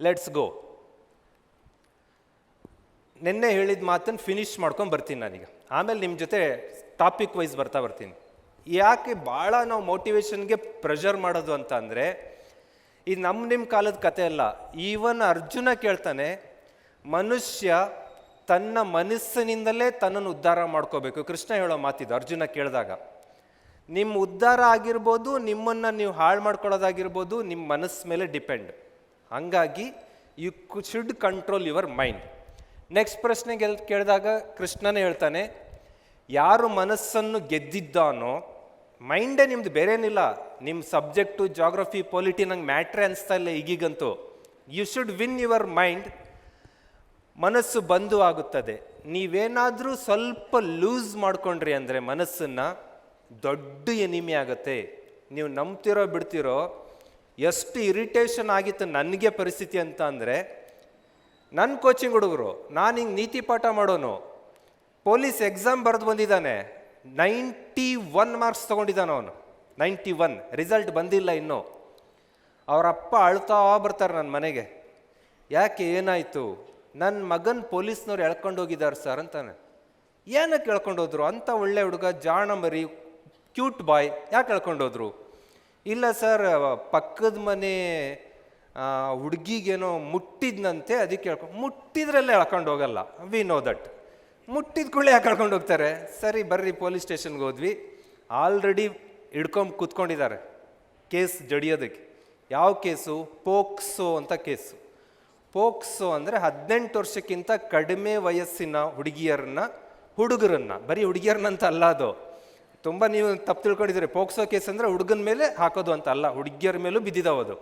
Let's go ನಿನ್ನೆ ಹೇಳಿದ ಮಾತನ್ನು ಫಿನಿಶ್ ಮಾಡ್ಕೊಂಡು ಬರ್ತೀನಿ ನಾನೀಗ. ಆಮೇಲೆ ನಿಮ್ಮ ಜೊತೆ ಟಾಪಿಕ್ ವೈಸ್ ಬರ್ತಾ ಬರ್ತೀನಿ. ಯಾಕೆ ಭಾಳ ನಾವು ಮೋಟಿವೇಶನ್ಗೆ ಪ್ರೆಷರ್ ಮಾಡೋದು ಅಂತ ಅಂದರೆ ಇದು ನಮ್ಮ ನಿಮ್ಮ ಕಾಲದ ಕತೆ ಅಲ್ಲ, ಈವನ್ ಅರ್ಜುನ ಕೇಳ್ತಾನೆ, ಮನುಷ್ಯ ತನ್ನ ಮನಸ್ಸಿನಿಂದಲೇ ತನ್ನನ್ನು ಉದ್ಧಾರ ಮಾಡ್ಕೋಬೇಕು. ಕೃಷ್ಣ ಹೇಳೋ ಮಾತಿದ್ದು ಅರ್ಜುನ ಕೇಳಿದಾಗ. ನಿಮ್ಮ ಉದ್ಧಾರ ಆಗಿರ್ಬೋದು, ನಿಮ್ಮನ್ನು ನೀವು ಹಾಳು ಮಾಡ್ಕೊಳ್ಳೋದಾಗಿರ್ಬೋದು ನಿಮ್ಮ ಮನಸ್ಸು ಮೇಲೆ ಡಿಪೆಂಡ್ ಹಂಗಾಗಿ you should control your mind next ಪ್ರಶ್ನೆ ಗೆಲ್ ಕೇಳಿದಾಗ ಕೃಷ್ಣನೇ ಹೇಳ್ತಾನೆ, ಯಾರು ಮನಸ್ಸನ್ನು ಗೆದ್ದಿದ್ದಾನೋ ಮೈಂಡೇ ನಿಮ್ದು ಬೇರೇನಿಲ್ಲ. ನಿಮ್ಮ ಸಬ್ಜೆಕ್ಟು ಜಾಗ್ರಫಿ ಪೊಲಿಟಿ ನಂಗೆ ಮ್ಯಾಟ್ರೇ ಅನಿಸ್ತಾ ಇಲ್ಲ ಈಗೀಗಂತೂ. You should win your mind ಮನಸ್ಸು ಬಂದು ಆಗುತ್ತದೆ. ನೀವೇನಾದರೂ ಸ್ವಲ್ಪ ಲೂಸ್ ಮಾಡ್ಕೊಂಡ್ರಿ ಅಂದರೆ ಮನಸ್ಸನ್ನು ದೊಡ್ಡ ಎನಿಮಿ ಆಗುತ್ತೆ. ನೀವು ನಂಬ್ತಿರೋ, ಬಿಡ್ತಿರೋ ಎಷ್ಟು ಇರಿಟೇಷನ್ ಆಗಿತ್ತು ನನಗೆ ಪರಿಸ್ಥಿತಿ ಅಂತ ಅಂದರೆ ನನ್ನ ಕೋಚಿಂಗ್ ಹುಡುಗರು, ನಾನು ಹಿಂಗೆ ನೀತಿ ಪಾಠ ಮಾಡೋನು ಪೊಲೀಸ್ ಎಕ್ಸಾಮ್ ಬರೆದು ಬಂದಿದ್ದಾನೆ ನೈಂಟಿ ಒನ್ ಮಾರ್ಕ್ಸ್ ತೊಗೊಂಡಿದ್ದಾನೆ ಅವನು ನೈಂಟಿ ಒನ್ ರಿಸಲ್ಟ್ ಬಂದಿಲ್ಲ ಇನ್ನೂ. ಅವರಪ್ಪ ಅಳ್ತಾ ಬರ್ತಾರೆ ನನ್ನ ಮನೆಗೆ, ಯಾಕೆ ಏನಾಯಿತು ನನ್ನ ಮಗನ ಪೊಲೀಸ್ನವ್ರು ಎಳ್ಕೊಂಡು ಹೋಗಿದ್ದಾರೆ ಸರ್ ಅಂತಾನೆ. ಏನಕ್ಕೆ ಎಳ್ಕೊಂಡೋದ್ರು ಅಂತ ಒಳ್ಳೆ ಹುಡುಗ ಜಾಣ ಮರಿ ಕ್ಯೂಟ್ ಬಾಯ್ ಯಾಕೆ ಎಳ್ಕೊಂಡು ಹೋದ್ರು? ಇಲ್ಲ ಸರ್ ಪಕ್ಕದ ಮನೆ ಹುಡುಗಿಗೇನೋ ಮುಟ್ಟಿದ್ನಂತೆ ಅದಕ್ಕೆ ಹೇಳ್ಕೊಂಡು ಮುಟ್ಟಿದ್ರಲ್ಲೇ ಎಳ್ಕೊಂಡು ಹೋಗಲ್ಲ ವಿ ನೋ ದಟ್ ಮುಟ್ಟಿದ ಕೂಡಲೇ ಯಾಕೆ ಕಳ್ಕೊಂಡು ಹೋಗ್ತಾರೆ? ಸರಿ, ಬರ್ರಿ ಪೊಲೀಸ್ ಸ್ಟೇಷನ್ಗೆ ಹೋದ್ವಿ. ಆಲ್ರೆಡಿ ಹಿಡ್ಕೊಂಡು ಕೂತ್ಕೊಂಡಿದ್ದಾರೆ. ಕೇಸ್ ಜಡಿಯೋದಕ್ಕೆ. ಯಾವ ಕೇಸು? ಪೋಕ್ಸೋ ಅಂತ ಕೇಸು. ಪೋಕ್ಸೋ ಅಂದರೆ ಹದಿನೆಂಟು ವರ್ಷಕ್ಕಿಂತ ಕಡಿಮೆ ವಯಸ್ಸಿನ ಹುಡುಗಿಯರನ್ನ, ಹುಡುಗರನ್ನ, ಬರೀ ಹುಡುಗಿಯರನ್ನಂತ ಅಲ್ಲ ಅದು. ತುಂಬ ನೀವು ತಪ್ಪು ತಿಳ್ಕೊಂಡಿದ್ದೀರಿ. ಪೋಕ್ಸೋ ಕೇಸ್ ಅಂದರೆ ಹುಡುಗನ ಮೇಲೆ ಹಾಕೋದು ಅಂತ ಅಲ್ಲ. ಹುಡುಗಿಯರ ಮೇಲೂ ಬಿದ್ದಿದ್ದಾವೆ ಅದು.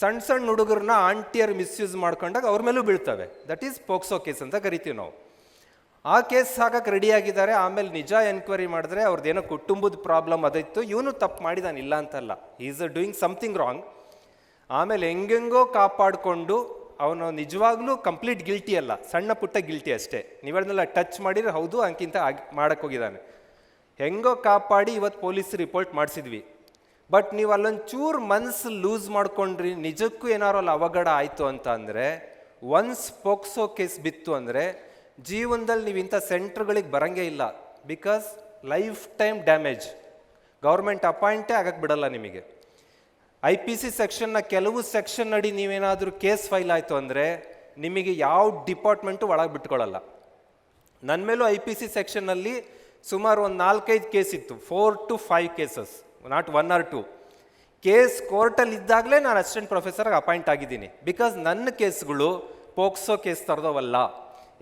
ಸಣ್ಣ ಸಣ್ಣ ಹುಡುಗರನ್ನ ಆಂಟಿಯರ್ ಮಿಸ್ಯೂಸ್ ಮಾಡ್ಕೊಂಡಾಗ ಅವ್ರ ಮೇಲೂ ಬೀಳ್ತವೆ. ದಟ್ ಈಸ್ ಪೋಕ್ಸೋ ಕೇಸ್ ಅಂತ ಕರಿತೀವಿ ನಾವು. ಆ ಕೇಸ್ ಹಾಕಕ್ಕೆ ರೆಡಿ ಆಗಿದ್ದಾರೆ. ಆಮೇಲೆ ನಿಜ ಎನ್ಕ್ವೈರಿ ಮಾಡಿದ್ರೆ ಅವ್ರದ್ದೇನೋ ಕುಟುಂಬದ ಪ್ರಾಬ್ಲಮ್ ಅದಿತ್ತು ಇವನು ತಪ್ಪು ಮಾಡಿದಾನೆ ಇಲ್ಲ ಅಂತಲ್ಲ. ಈಸ್ ಡೂಯಿಂಗ್ ಸಮಥಿಂಗ್ ರಾಂಗ್ ಆಮೇಲೆ ಹೆಂಗೆಂಗೋ ಕಾಪಾಡಿಕೊಂಡು ಅವನು ನಿಜವಾಗ್ಲೂ ಕಂಪ್ಲೀಟ್ ಗಿಲ್ಟಿ ಅಲ್ಲ. ಸಣ್ಣ ಪುಟ್ಟ ಗಿಲ್ಟಿ ಅಷ್ಟೇ. ನೀವನ್ನೆಲ್ಲ ಟಚ್ ಮಾಡಿದ್ರೆ ಹೌದು, ಅಂಕಿಂತ ಆಗಿ ಮಾಡಕ್ಕೆ ಹೋಗಿದ್ದಾನೆ. ಹೆಂಗೋ ಕಾಪಾಡಿ ಇವತ್ತು ಪೊಲೀಸ್ ರಿಪೋರ್ಟ್ ಮಾಡಿಸಿದ್ವಿ. ಬಟ್ ನೀವು ಅಲ್ಲೊಂದು ಚೂರು ಮನ್ಸು ಲೂಸ್ ಮಾಡ್ಕೊಂಡ್ರಿ, ನಿಜಕ್ಕೂ ಏನಾರು ಅಲ್ಲಿ ಅವಘಡ ಆಯಿತು ಅಂತ ಅಂದರೆ ಒನ್ಸ್ ಪೋಕ್ಸೋ ಕೇಸ್ ಬಿತ್ತು ಅಂದರೆ, ಜೀವನದಲ್ಲಿ ನೀವು ಇಂಥ ಸೆಂಟ್ರ್ಗಳಿಗೆ ಬರಂಗೇ ಇಲ್ಲ. Because life time damage government ಅಪಾಯಿಂಟೇ ಆಗಕ್ಕೆ ಬಿಡಲ್ಲ ನಿಮಗೆ. ಐ ಪಿ ಸಿ ಸೆಕ್ಷನ್ನ ಕೆಲವು ಸೆಕ್ಷನ್ ಅಡಿ ನೀವೇನಾದರೂ ಕೇಸ್ ಫೈಲ್ ಆಯಿತು ಅಂದರೆ, ನಿಮಗೆ ಯಾವ ಡಿಪಾರ್ಟ್ಮೆಂಟು ಒಳಗೆ ಬಿಟ್ಕೊಳ್ಳಲ್ಲ ನನ್ನ ಮೇಲೂ ಐ ಪಿ ಸಿ ಸೆಕ್ಷನ್ನಲ್ಲಿ ಸುಮಾರು ಒಂದು ನಾಲ್ಕೈದು ಕೇಸ್ ಇತ್ತು four to five cases not one or two case ಕೋರ್ಟಲ್ಲಿ ಇದ್ದಾಗಲೇ ನಾನು ಅಸಿಸ್ಟೆಂಟ್ ಪ್ರೊಫೆಸರ್ಗೆ ಅಪಾಯಿಂಟ್ ಆಗಿದ್ದೀನಿ. ಬಿಕಾಸ್ ನನ್ನ ಕೇಸ್ಗಳು ಪೋಕ್ಸೋ ಕೇಸ್ ತರದವಲ್ಲ.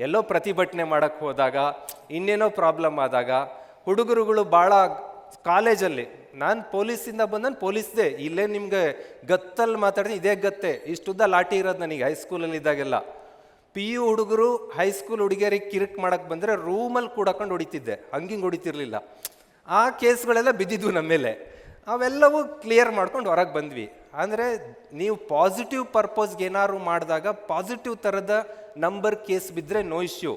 ಎಲ್ಲೋ ಪ್ರತಿಭಟನೆ ಮಾಡೋಕ್ಕೆ ಹೋದಾಗ, ಇನ್ನೇನೋ ಪ್ರಾಬ್ಲಮ್ ಆದಾಗ, ಹುಡುಗರುಗಳು ಭಾಳ ಕಾಲೇಜಲ್ಲಿ ನಾನು ಪೊಲೀಸಿಂದ ಬಂದನು ಪೊಲೀಸ್ದೇ ಇಲ್ಲೇ ನಿಮಗೆ ಗತ್ತಲ್ಲಿ ಮಾತಾಡ್ತೀನಿ ಇದೇ ಗತ್ತೆ. ಇಷ್ಟುದ್ದ ಲಾಠಿ ಇರೋದು ನನಗೆ ಹೈಸ್ಕೂಲಲ್ಲಿ ಇದ್ದಾಗೆಲ್ಲ. ಪಿ ಯು ಹುಡುಗರು ಹೈಸ್ಕೂಲ್ ಹುಡುಗಿಯರಿಗೆ ಕಿರಿಕ್ ಮಾಡಕ್ಕೆ ಬಂದರೆ ರೂಮಲ್ಲಿ ಕೂಡಕೊಂಡು ಹೊಡಿತಿದ್ದೆ. ಹಂಗಿಂಗೆ ಹೊಡಿತಿರ್ಲಿಲ್ಲ. ಆ ಕೇಸ್ಗಳೆಲ್ಲ ಬಿದ್ದಿದ್ವು ನಮ್ಮ ಮೇಲೆ. ಅವೆಲ್ಲವೂ ಕ್ಲಿಯರ್ ಮಾಡ್ಕೊಂಡು ಹೊರಗೆ ಬಂದ್ವಿ. ಅಂದರೆ ನೀವು ಪಾಸಿಟಿವ್ ಪರ್ಪೋಸ್ಗೆ ಏನಾದ್ರು ಮಾಡಿದಾಗ ಪಾಸಿಟಿವ್ ಥರದ ನಂಬರ್ ಕೇಸ್ ಬಿದ್ದರೆ ನೋ ಇಶ್ಯೂ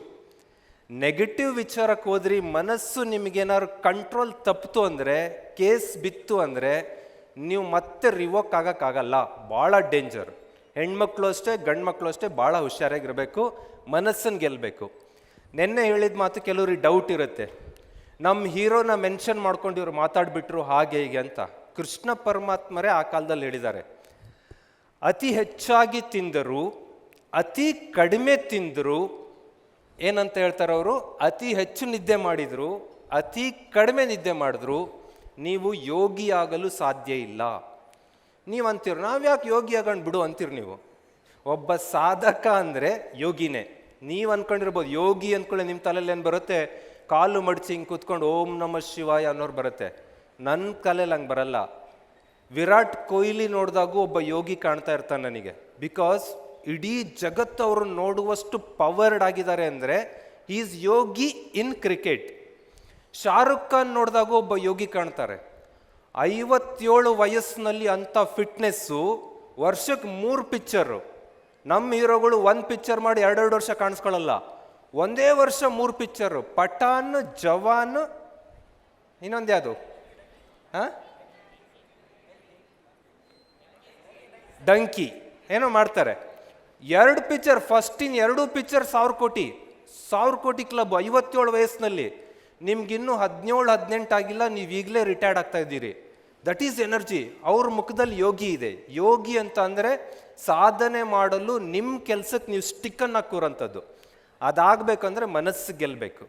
ನೆಗೆಟಿವ್ ವಿಚಾರಕ್ಕೆ ಹೋದ್ರಿ, ಮನಸ್ಸು ನಿಮಗೇನಾದ್ರು ಕಂಟ್ರೋಲ್ ತಪ್ಪಿತು ಅಂದರೆ ಕೇಸ್ ಬಿತ್ತು ಅಂದರೆ, ನೀವು ಮತ್ತೆ ರಿವೋಕ್ ಆಗೋಕ್ಕಾಗಲ್ಲ ಭಾಳ ಡೇಂಜರ್ ಹೆಣ್ಮಕ್ಳು ಅಷ್ಟೇ ಗಂಡು ಮಕ್ಕಳು ಅಷ್ಟೇ ಭಾಳ ಹುಷಾರಾಗಿರಬೇಕು ಮನಸ್ಸನ್ನು ಗೆಲ್ಲಬೇಕು ನಿನ್ನೆ ಹೇಳಿದ ಮಾತು ಕೆಲವ್ರಿಗೆ ಡೌಟ್ ಇರುತ್ತೆ. ನಮ್ಮ ಹೀರೋನ ಮೆನ್ಷನ್ ಮಾಡ್ಕೊಂಡು ಇವರು ಮಾತಾಡಿಬಿಟ್ರು ಹಾಗೆ ಹೀಗೆ ಅಂತ. ಕೃಷ್ಣ ಪರಮಾತ್ಮರೇ ಆ ಕಾಲದಲ್ಲಿ ಹೇಳಿದ್ದಾರೆ. ಅತಿ ಹೆಚ್ಚಾಗಿ ತಿಂದರು, ಅತಿ ಕಡಿಮೆ ತಿಂದರು, ಏನಂತ ಹೇಳ್ತಾರೆ ಅವರು? ಅತಿ ಹೆಚ್ಚು ನಿದ್ದೆ ಮಾಡಿದರು, ಅತಿ ಕಡಿಮೆ ನಿದ್ದೆ ಮಾಡಿದ್ರು, ನೀವು ಯೋಗಿಯಾಗಲು ಸಾಧ್ಯ ಇಲ್ಲ. ನೀವು ಅಂತೀರ ನಾವು ಯಾಕೆ ಯೋಗಿ ಆಗೊಂಡು ಬಿಡು ಅಂತೀರಿ ನೀವು. ಒಬ್ಬ ಸಾಧಕ ಅಂದರೆ ಯೋಗಿನೇ. ನೀವು ಅಂದ್ಕೊಂಡಿರ್ಬೋದು ಯೋಗಿ ಅಂದ್ಕೊಳ್ಳಿ ನಿಮ್ಮ ತಲೆಯಲ್ಲಿ ಏನು ಬರುತ್ತೆ? ಕಾಲು ಮಡಿಸಿ ಹಿಂಗೆ ಕೂತ್ಕೊಂಡು ಓಂ ನಮ ಶಿವಾಯ ಅನ್ನೋರು ಬರುತ್ತೆ. ನನ್ನ ತಲೆಯಲ್ಲಿ ಹಂಗೆ ಬರಲ್ಲ. ವಿರಾಟ್ ಕೊಹ್ಲಿ ನೋಡಿದಾಗೂ ಒಬ್ಬ ಯೋಗಿ ಕಾಣ್ತಾ ಇರ್ತಾನೆ ನನಗೆ. ಬಿಕಾಸ್ ಇಡೀ ಜಗತ್ತು ಅವರು ನೋಡುವಷ್ಟು ಪವರ್ಡ್ ಆಗಿದ್ದಾರೆ ಅಂದರೆ is yogi in cricket. Shahrukh Khan ನೋಡಿದಾಗೂ ಒಬ್ಬ ಯೋಗಿ ಕಾಣ್ತಾರೆ. ಐವತ್ತೇಳು ವಯಸ್ಸಿನಲ್ಲಿ ಅಂಥ ಫಿಟ್ನೆಸ್ಸು ವರ್ಷಕ್ಕೆ ಮೂರು ಪಿಕ್ಚರು ನಮ್ಮ ಹೀರೋಗಳು ಒಂದು ಪಿಕ್ಚರ್ ಮಾಡಿ ಎರಡೆರಡು ವರ್ಷ ಕಾಣಿಸ್ಕೊಳ್ಳಲ್ಲ ಒಂದೇ ವರ್ಷ ಮೂರು ಪಿಕ್ಚರು ಪಠಾನ್, ಜವಾನ್, ಇನ್ನೊಂದು ಯಾವುದು? ಹಾಂ? ಡಂಕಿ. ಏನೋ ಮಾಡ್ತಾರೆ. ಎರಡು ಪಿಕ್ಚರ್ ಫಸ್ಟಿನ ಎರಡು ಪಿಕ್ಚರ್ ಸಾವಿರ ಕೋಟಿ. ಸಾವಿರ ಕೋಟಿ ಕ್ಲಬ್ ಐವತ್ತೇಳು ವಯಸ್ಸಿನಲ್ಲಿ. ನಿಮ್ಗಿನ್ನೂ ಹದಿನೇಳು, ಹದಿನೆಂಟು ಆಗಿಲ್ಲ, ನೀವು ಈಗಲೇ ರಿಟೈರ್ಡ್ ಆಗ್ತಾ ಇದ್ದೀರಿ. ದಟ್ ಈಸ್ ಎನರ್ಜಿ ಅವ್ರ ಮುಖದಲ್ಲಿ ಯೋಗಿ ಇದೆ. ಯೋಗಿ ಅಂತ ಅಂದರೆ ಸಾಧನೆ ಮಾಡಲು ನಿಮ್ಮ ಕೆಲಸಕ್ಕೆ ನೀವು ಸ್ಟಿಕ್ಕನ್ನು ಹಾಕೋರಂಥದ್ದು ಅದಾಗಬೇಕಂದ್ರೆ ಮನಸ್ಸು ಗೆಲ್ಲಬೇಕು